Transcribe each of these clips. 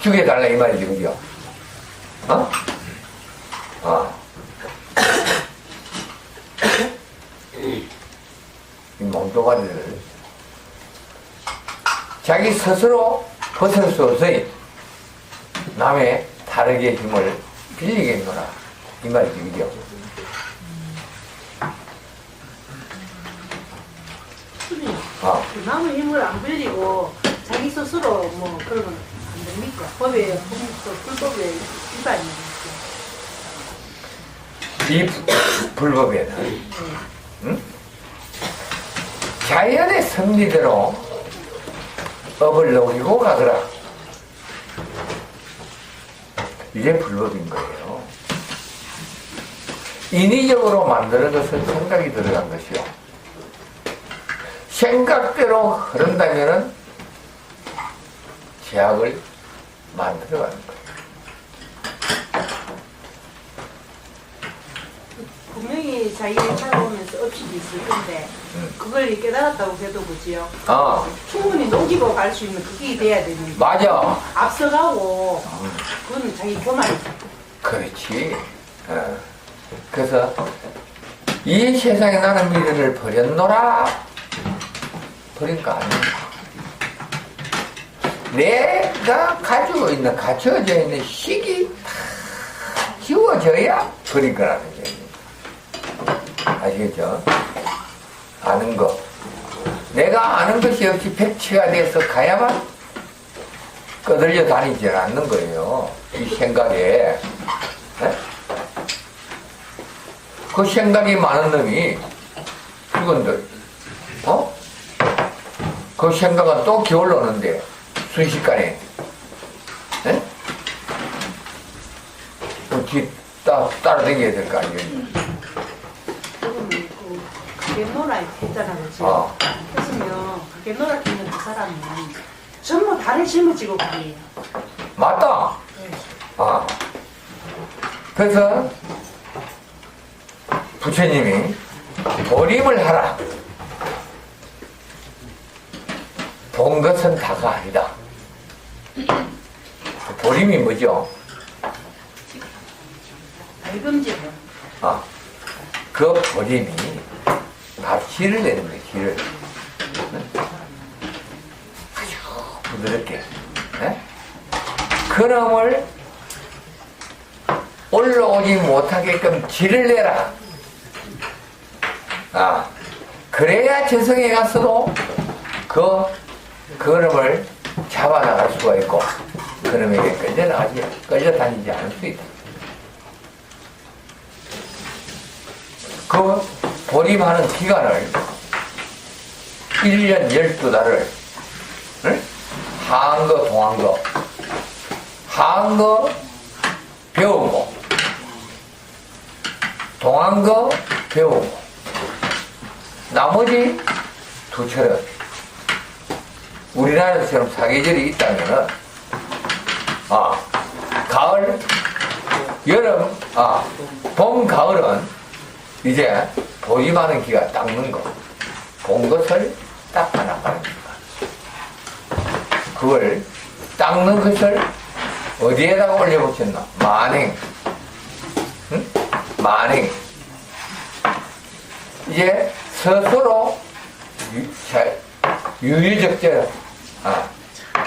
죽여달라 이 말이지 그죠? 어? 어. 이 몽도가리를 자기 스스로 벗을 수 없으니 남의 다르게 힘을 빌리겠노라 이 말이지 그죠? 스님, 어. 그 남의 힘을 안 빌리고 자기 스스로 뭐 그러면 안 됩니까? 법에 그 불법에 위반입니까? 이 부- 불법에는 네. 응? 자연의 섭리대로 업을 녹이고 가더라. 이게 불법인 거예요. 인위적으로 것은 생각이 들어간 것이요. 생각대로 흐른다면은 제약을 만들어가는 거예요. 분명히 자기가 살아오면서 업식이 있을 건데 음. 그걸 깨달았다고 해도 그지요? 아, 충분히 녹이고 갈 수 있는 그게 돼야 되는데 맞아. 앞서가고 그건 자기 교만이죠. 그렇지. 어. 그래서 이 세상에 나는 미래를 버렸노라. 버린 거 아니야. 내가 가지고 있는 갖춰져 있는 식이 다 지워져야 거라는 거지. 아시겠죠? 아는 거. 내가 아는 것이 없이 백치가 돼서 가야만 꺼들려 다니질 않는 거예요. 이 생각에. 네? 그 생각이 많은 놈이 이건들, 어? 그 생각은 또 기울러오는데 순식간에. 네? 그 뒤, 따, 따라다녀야 될 거 아니에요. 그러면 그 그게 노라 했잖아 그지? 어. 했으면 그게 노라 했는 그 사람은 전부 다른 짊어지고 가요. 맞다. 네. 아. 그래서 부처님이 보림을 하라. 본 것은 다가 아니다. 보림이 뭐죠? 발금지를 아, 그 보림이 바로 실을 내는 거예요, 실을. 아주 부드럽게. 네? 그놈을 올라오지 못하게끔 질을 내라. 아, 그래야 저승에 가서도 그, 그놈을 잡아나갈 수가 있고, 그놈에게 끌려나가지, 끌려다니지 않을 수 있다. 그 보림하는 기간을 1년 12달을 하한거 동한거. 하한거 배우고 동한거 배우고 나머지 두 철은 우리나라처럼 사계절이 있다면은 아 가을 여름 아 봄 가을은 이제 보임하는 기가 닦는 거, 본 것을 닦아나가는 기가. 그걸 닦는 것을 어디에다가 올려붙였나? 만행. 응? 만행. 이제 스스로 유유적절, 아,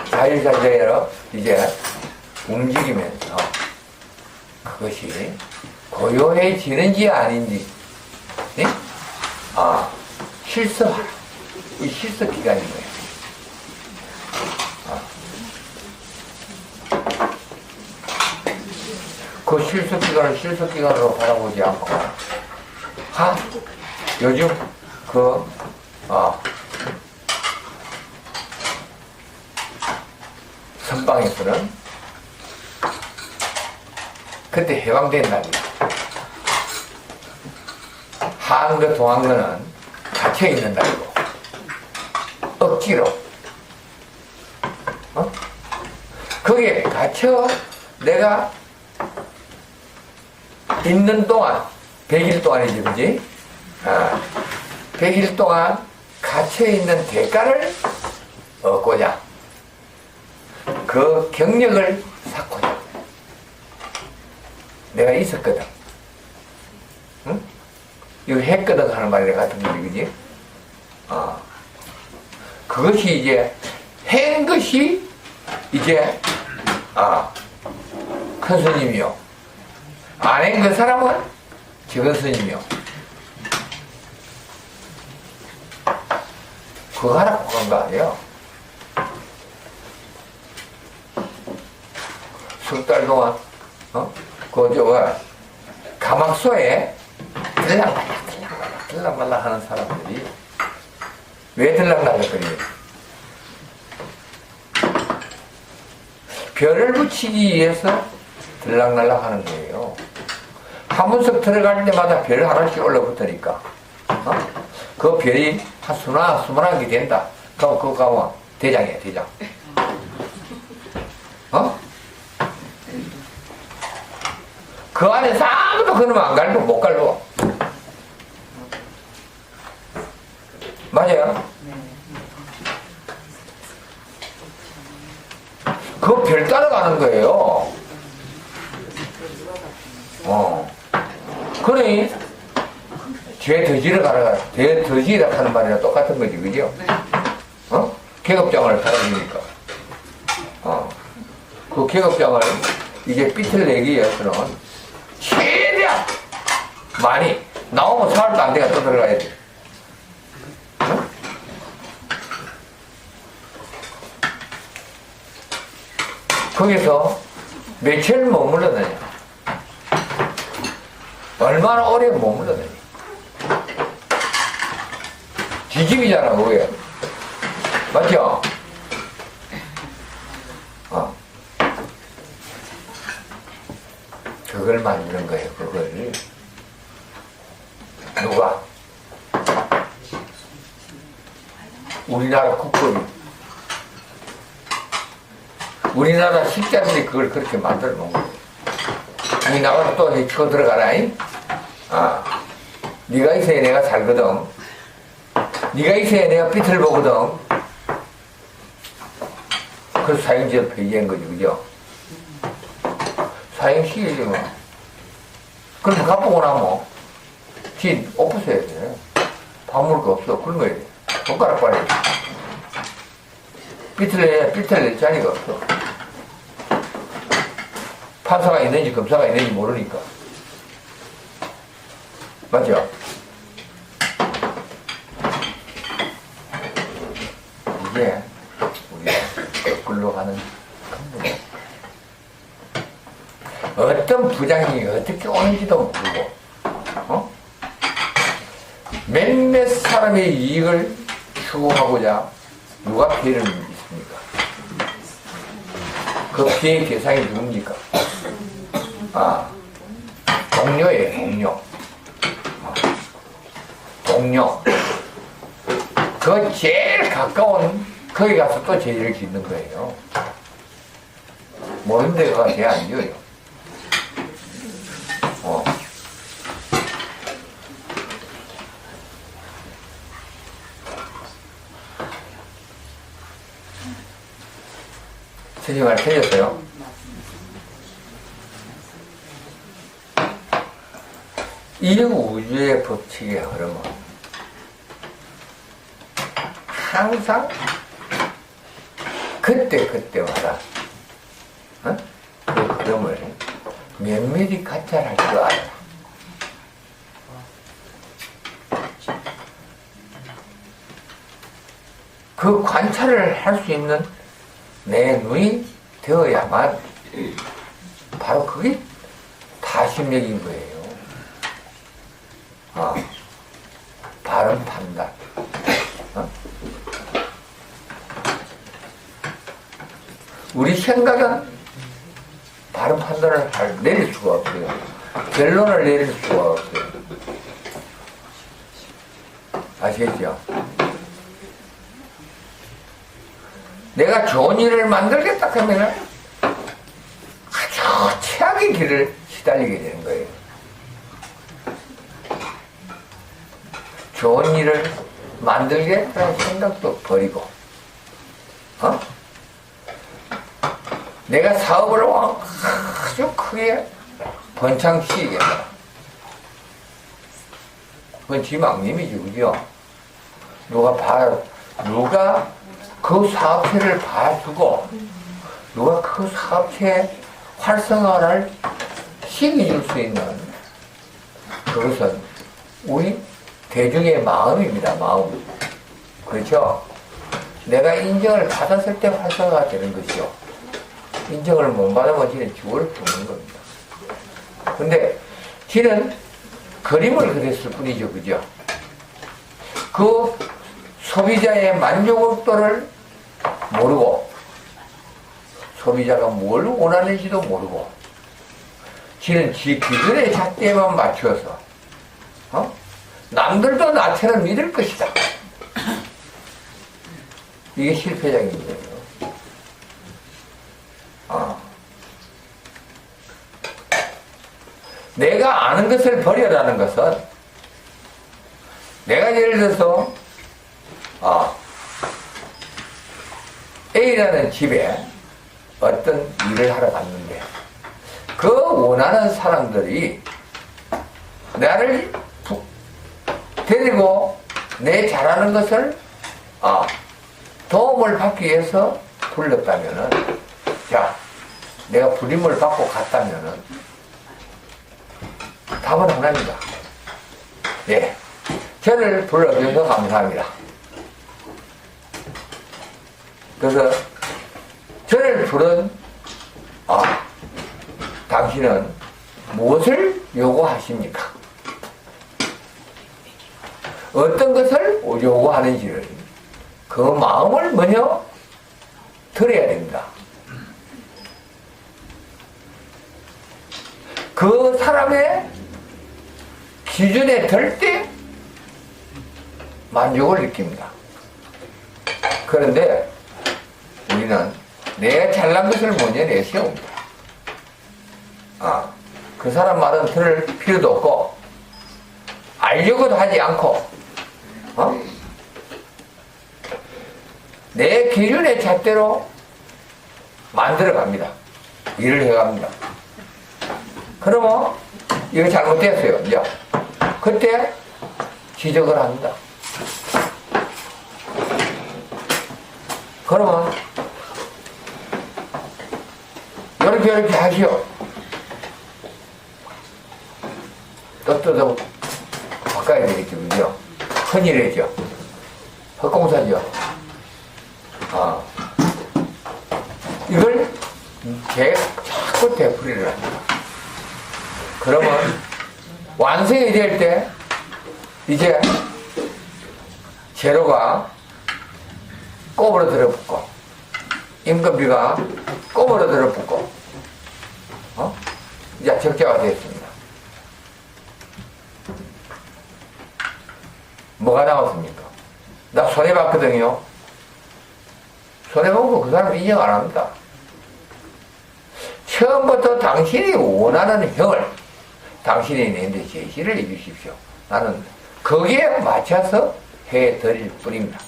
자유자재로 이제 움직이면서 그것이 고요해지는지 아닌지 네? 아, 실습, 이 실습 기간인 거예요. 아. 그 실습 기간을 실습 기간으로 바라보지 않고, 하, 요즘 그, 아, 선방에서는 그때 해방된 날이야. 하한거 동한거는 갇혀 있는 날이고 억지로 어? 거기에 갇혀 내가 있는 동안 100일 동안이지 그지? 아, 100일 동안 갇혀 있는 대가를 얻고자 그 경력을. 내가 있었거든. 응? 이거 했거든 하는 말이 같은 거지, 그지? 어. 그것이 이제, 한 것이 이제, 아, 큰 스님이요. 안 한 그 사람은 적은 스님이요. 그거 하라고 한거 아니에요. 석 달 동안, 어? 그, 저, 뭐, 가막소에 들락말락, 들락말락, 들락말락 하는 사람들이 왜 들락날락거리냐? 별을 붙이기 위해서 들락날락 하는 거예요. 한문석 들어갈 때마다 별 하나씩 올라붙으니까. 어? 그 별이 한 수나 수만한 개 된다. 그럼 그거 가면 대장이야, 대장. 어? 그 안에서 아무도 그놈 안 갈고 못 갈고. 맞아요? 그 별 따라가는 거예요. 어. 그러니, 죄 더지러 가라, 죄 더지라 하는 말이랑 똑같은 거지, 그죠? 어? 계급장을 달아주니까. 어. 그 계급장을 이제 삐틀 내기 위해서는 많이 나오면 사흘도 안 돼가 또 들어가야 돼. 응? 거기서 며칠 머물러다냐? 얼마나 오래 머물러다냐? 지집이잖아, 그게. 맞죠? 어. 그걸 만드는 거예요, 그걸. 누가? 우리나라 국법이. 우리나라 식자들이 그걸 그렇게 만들어 놓은 거예요. 니 나가서 또 치고 들어가라 잉? 아, 네가 있어야 내가 살거든. 네가 있어야 내가 빛을 보거든. 그래서 사형지에 폐지한 거지, 그죠? 사형시키지 뭐. 그럼 갚고 나면, 지 엎으셔야 돼. 밥 먹을 거 없어. 굶어야 돼. 손가락 빨아야 돼. 삐틀 낼 자리가 없어. 판사가 있는지 검사가 있는지 모르니까. 맞죠? 이게 우리가 거꾸로 가는 큰 문제. 어떤 부장이 어떻게 오는지도 모르고, 어? 몇몇 사람의 이익을 추구하고자 누가 피해를 입습니까? 그 피해 대상이 누굽니까? 아, 동료예요, 동료. 아, 동료. 그 제일 가까운 거기 가서 또 죄를 짓는 거예요. 모든 데가 죄안 지어요. 선생님 말 틀렸어요? 이 우주의 법칙의 흐름은 항상 그때 그때마다 어? 그 흐름을 면밀히 관찰할 줄 알아야. 그 관찰을 할 수 있는 내 눈이 되어야만 바로 그게 다심력인 거예요. 어, 바른 판단. 어? 우리 생각은 바른 판단을 할, 내릴 수가 없어요. 결론을 내릴 수가 없어요. 아시겠죠? 내가 좋은 일을 만들겠다 하면 아주 최악의 길을 시달리게 되는 거예요. 좋은 일을 만들겠다는 생각도 버리고, 어? 내가 사업을 아주 크게 번창시키겠다. 그건 지망님이지, 그죠? 누가 봐, 누가 그 사업체를 봐주고, 누가 그 사업체 활성화를 시켜줄 수 있는 그것은 우리 대중의 마음입니다, 마음. 그렇죠? 내가 인정을 받았을 때 활성화가 되는 것이요. 인정을 못 받으면 지는 죽을 죽는 겁니다. 근데 지는 그림을 그렸을 뿐이죠, 그죠? 그 소비자의 만족도를 모르고 소비자가 뭘 원하는지도 모르고 지는 지 기준의 잣대만 맞추어서 어? 남들도 나처럼 믿을 것이다. 이게 실패작인 거예요. 아. 내가 아는 것을 버려라는 것은 내가 예를 들어서 아, A라는 집에 어떤 일을 하러 갔는데 그 원하는 사람들이 나를 부- 데리고 내 잘하는 것을 아, 도움을 받기 위해서 불렀다면은 자 내가 부림을 받고 갔다면은 답은 하나입니다. 예. 저를 불러주셔서 감사합니다. 그래서 저를 부른 아 당신은 무엇을 요구하십니까? 어떤 것을 요구하는지를 그 마음을 먼저 들어야 됩니다. 그 사람의 기준에 들 때 만족을 느낍니다. 그런데 우리는 내가 잘난 것을 먼저 내세웁니다. 아, 그 사람 말은 들을 필요도 없고, 알려고도 하지 않고, 어? 내 기준의 잣대로 만들어 갑니다. 일을 해 갑니다. 그러면, 이거 잘못됐어요. 이제. 그때 지적을 합니다. 그러면, 이렇게 이렇게 하시오. 또 뜯어 바꿔야 되겠죠, 그죠? 큰일이죠. 헛공사죠. 아. 이걸 제 자꾸 되풀이를 합니다. 그러면 완성이 될 때, 이제 재료가 꼽으로 들어붙고, 임금비가 꼽으로 들어붙고, 어? 이제 적자가 되었습니다. 뭐가 나왔습니까? 나 손해봤거든요. 손해보고 그 사람 인정 안 합니다. 처음부터 당신이 원하는 형을 당신이 내는데 제시를 해 주십시오. 나는 거기에 맞춰서 해 드릴 뿐입니다.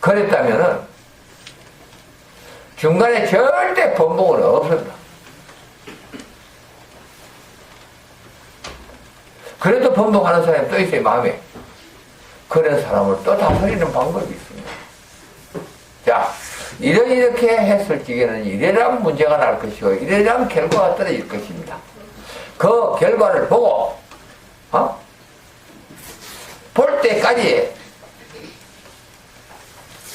그랬다면은 중간에 절대 번복은 없습니다. 그래도 번복하는 사람이 또 있어요, 마음에. 그런 사람을 또 다스리는 방법이 있습니다. 자, 이런 이렇게 했을 적에는 이래란 문제가 날 것이고, 이래란 결과가 떨어질 것입니다. 그 결과를 보고, 어? 볼 때까지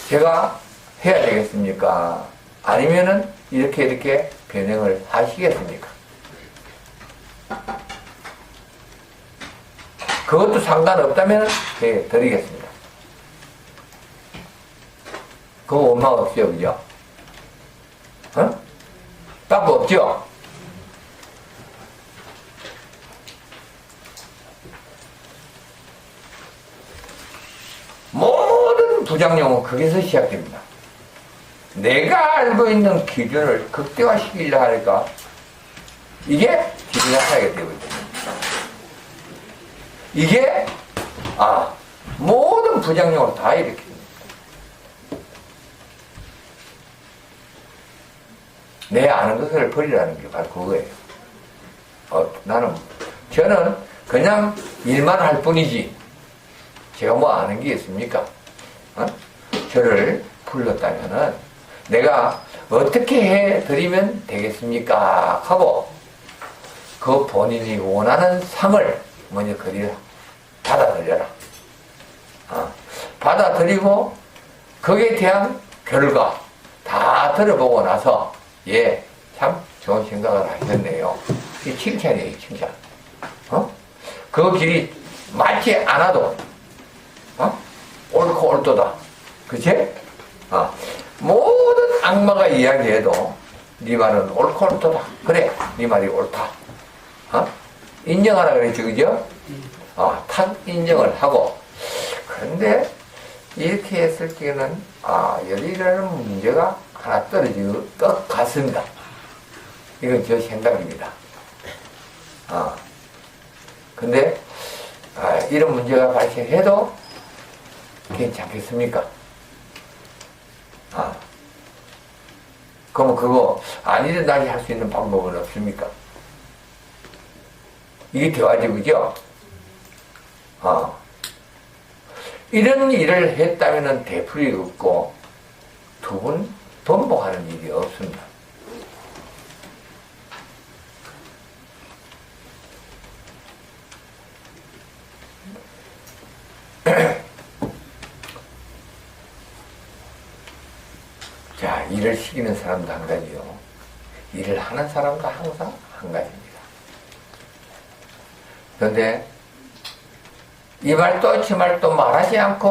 제가 해야 되겠습니까? 아니면은 이렇게 이렇게 변형을 하시겠습니까? 그것도 상관없다면 해 드리겠습니다. 그거 원망 없죠, 그죠? 어? 딱 없죠? 모든 부작용은 거기서 시작됩니다. 내가 알고 있는 기준을 극대화시키려 하니까 이게 기준화하게 되거든요. 이게 아 모든 부작용을 다 일으킵니다. 내 아는 것을 버리라는 게 바로 그거예요. 어, 나는, 저는 그냥 일만 할 뿐이지. 제가 뭐 아는 게 있습니까? 어? 저를 불렀다면은 내가 어떻게 해 드리면 되겠습니까? 하고 그 본인이 원하는 상을 먼저 그리라. 받아들여라. 어, 받아들이고 거기에 대한 결과 다 들어보고 나서 예, 참 좋은 생각을 하셨네요. 이 칭찬이에요, 칭찬. 어? 그 길이 맞지 않아도 어? 옳고 옳도다. 그치? 어. 모든 악마가 이야기해도 네 말은 옳고 옳도다. 그래, 네 말이 옳다. 어? 인정하라 그랬죠, 그죠? 어, 탁 인정을 하고. 그런데 이렇게 했을 때는 아, 열이라는 문제가 하나 떨어질 것 같습니다. 이건 제 생각입니다. 아, 근데 아, 이런 문제가 발생해도 괜찮겠습니까? 아, 그러면 그거 안 일어나게 할 수 있는 방법은 없습니까? 이게 대화적이죠? 아, 이런 일을 했다면 되풀이 없고 두 번 번복하는 일이 없습니다. 시키는 사람도 한 가지요. 일을 하는 사람도 항상 한 가지입니다. 그런데 이말또저말또 말하지 않고